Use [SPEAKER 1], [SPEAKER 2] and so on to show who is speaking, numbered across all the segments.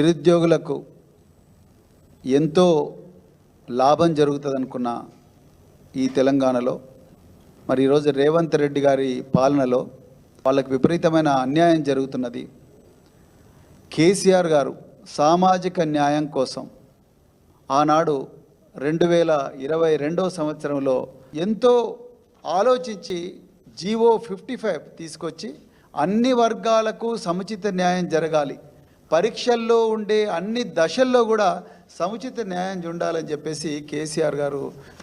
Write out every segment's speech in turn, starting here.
[SPEAKER 1] నిరుద్యోగులకు ఎంతో లాభం జరుగుతుంది అనుకున్న ఈ తెలంగాణలో మరి ఈరోజు రేవంత్ రెడ్డి గారి పాలనలో వాళ్ళకి విపరీతమైన అన్యాయం జరుగుతున్నది. కేసీఆర్ గారు సామాజిక న్యాయం కోసం ఆనాడు రెండు వేల ఇరవై రెండో సంవత్సరంలో ఎంతో ఆలోచించి జీవో ఫిఫ్టీ ఫైవ్ తీసుకొచ్చి అన్ని వర్గాలకు సముచిత న్యాయం జరగాలి. పరీక్షల్లో ఉండే అన్ని దశల్లో కూడా సముచిత న్యాయం ఉండాలని చెప్పేసి కేసీఆర్ గారు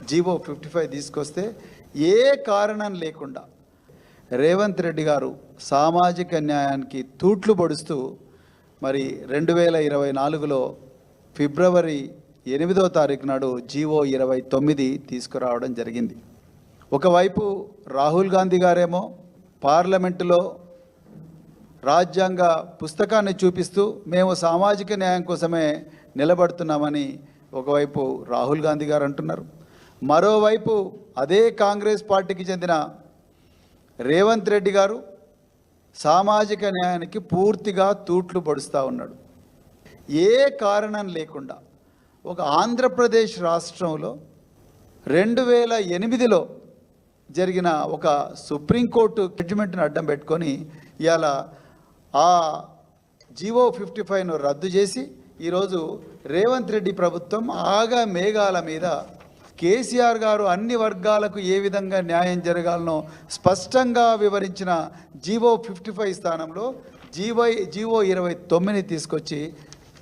[SPEAKER 1] జీవో ఫిఫ్టీ ఫైవ్ తీసుకొస్తే ఏ కారణం లేకుండా రేవంత్ రెడ్డి గారు సామాజిక న్యాయానికి తూట్లు పొడుస్తూ మరి రెండు వేల ఇరవై నాలుగులో ఫిబ్రవరి ఎనిమిదో తారీఖు నాడు జీవో ఇరవై తొమ్మిది తీసుకురావడం జరిగింది. ఒకవైపు రాహుల్ గాంధీ గారేమో పార్లమెంటులో రాజ్యాంగ పుస్తకాన్ని చూపిస్తూ మేము సామాజిక న్యాయం కోసమే నిలబడుతున్నామని ఒకవైపు రాహుల్ గాంధీ గారు అంటున్నారు. మరోవైపు అదే కాంగ్రెస్ పార్టీకి చెందిన రేవంత్ రెడ్డి గారు సామాజిక న్యాయానికి పూర్తిగా తూట్లు పడుస్తూ ఉన్నాడు. ఏ కారణం లేకుండా ఒక ఆంధ్రప్రదేశ్ రాష్ట్రంలో రెండు వేల ఎనిమిదిలో జరిగిన ఒక సుప్రీంకోర్టు జడ్జిమెంట్ను అడ్డం పెట్టుకొని ఇవాళ ఆ జీవో ఫిఫ్టీ ఫైవ్ను రద్దు చేసి ఈరోజు రేవంత్ రెడ్డి ప్రభుత్వం ఆగా మేఘాల మీద కేసీఆర్ గారు అన్ని వర్గాలకు ఏ విధంగా న్యాయం జరగాలనో స్పష్టంగా వివరించిన జీవో ఫిఫ్టీ ఫైవ్ స్థానంలో జీవో జీవో ఇరవై తొమ్మిది తీసుకొచ్చి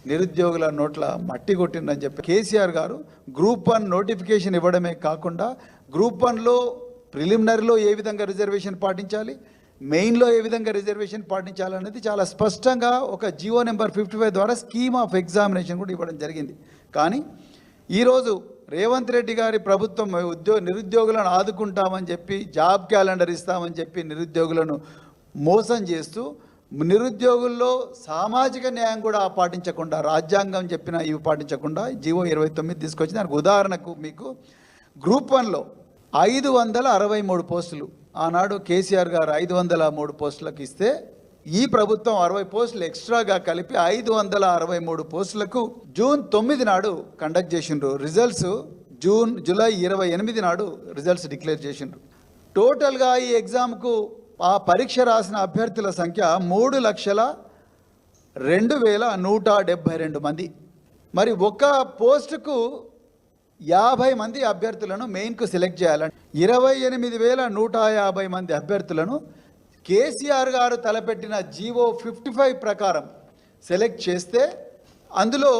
[SPEAKER 1] నిరుద్యోగుల నోట్ల మట్టి కొట్టిందని చెప్పి కేసీఆర్ గారు గ్రూప్ వన్ నోటిఫికేషన్ ఇవ్వడమే కాకుండా గ్రూప్ వన్లో ప్రిలిమినరీలో ఏ విధంగా రిజర్వేషన్ పాటించాలి మెయిన్లో ఏ విధంగా రిజర్వేషన్ పాటించాలనేది చాలా స్పష్టంగా ఒక జియో నెంబర్ ఫిఫ్టీ ఫైవ్ ద్వారా స్కీమ్ ఆఫ్ ఎగ్జామినేషన్ కూడా ఇవ్వడం జరిగింది. కానీ ఈరోజు రేవంత్ రెడ్డి గారి ప్రభుత్వం ఉద్యోగ నిరుద్యోగులను ఆదుకుంటామని చెప్పి జాబ్ క్యాలెండర్ ఇస్తామని చెప్పి నిరుద్యోగులను మోసం చేస్తూ నిరుద్యోగుల్లో సామాజిక న్యాయం కూడా పాటించకుండా రాజ్యాంగం చెప్పిన ఇవి పాటించకుండా జీవో ఇరవై తొమ్మిది తీసుకొచ్చి దానికి ఉదాహరణకు మీకు గ్రూప్ వన్లో ఐదు వందల అరవై మూడు పోస్టులు ఆనాడు కేసీఆర్ గారు ఐదు వందల మూడు పోస్టులకు ఇస్తే ఈ ప్రభుత్వం అరవై పోస్టులు ఎక్స్ట్రాగా కలిపి ఐదు వందల అరవై మూడు పోస్టులకు జూన్ తొమ్మిది నాడు కండక్ట్ చేసిండ్రు. రిజల్ట్స్ జూన్ జూలై ఇరవై ఎనిమిది నాడు రిజల్ట్స్ డిక్లేర్ చేసిండ్రు. టోటల్గా ఈ ఎగ్జామ్కు ఆ పరీక్ష రాసిన అభ్యర్థుల సంఖ్య మూడు లక్షల రెండు వేల నూట డెబ్భై రెండు మంది. మరి ఒక పోస్టుకు యాభై మంది అభ్యర్థులను మెయిన్కు సెలెక్ట్ చేయాలని ఇరవై ఎనిమిది వేల నూట యాభై మంది అభ్యర్థులను కేసీఆర్ గారు తలపెట్టిన జీవో ఫిఫ్టీ ఫైవ్ ప్రకారం సెలెక్ట్ చేస్తే అందులో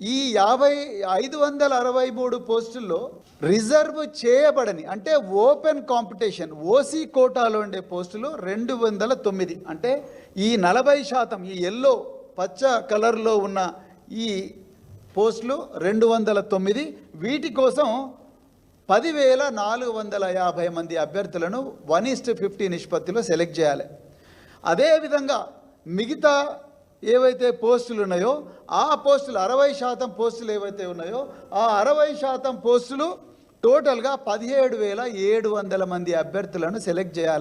[SPEAKER 1] ఈ యాభై ఐదు వందల అరవై మూడు పోస్టుల్లో రిజర్వ్ చేయబడని అంటే ఓపెన్ కాంపిటీషన్ ఓసీ కోటాలో ఉండే పోస్టులు రెండు వందల తొమ్మిది. అంటే ఈ నలభై శాతం ఈ ఎల్లో పచ్చ కలర్లో ఉన్న ఈ పోస్టులు రెండు వందల తొమ్మిది వీటి కోసం పదివేల నాలుగు వందల యాభై మంది అభ్యర్థులను వన్ ఈస్ట్ ఫిఫ్టీ నిష్పత్తిలో సెలెక్ట్ చేయాలి. అదేవిధంగా మిగతా ఏవైతే పోస్టులు ఉన్నాయో ఆ పోస్టులు అరవై శాతం పోస్టులు ఏవైతే ఉన్నాయో ఆ అరవై శాతం పోస్టులు టోటల్గా పదిహేడు వేల ఏడు వందల మంది అభ్యర్థులను సెలెక్ట్ చేయాలి.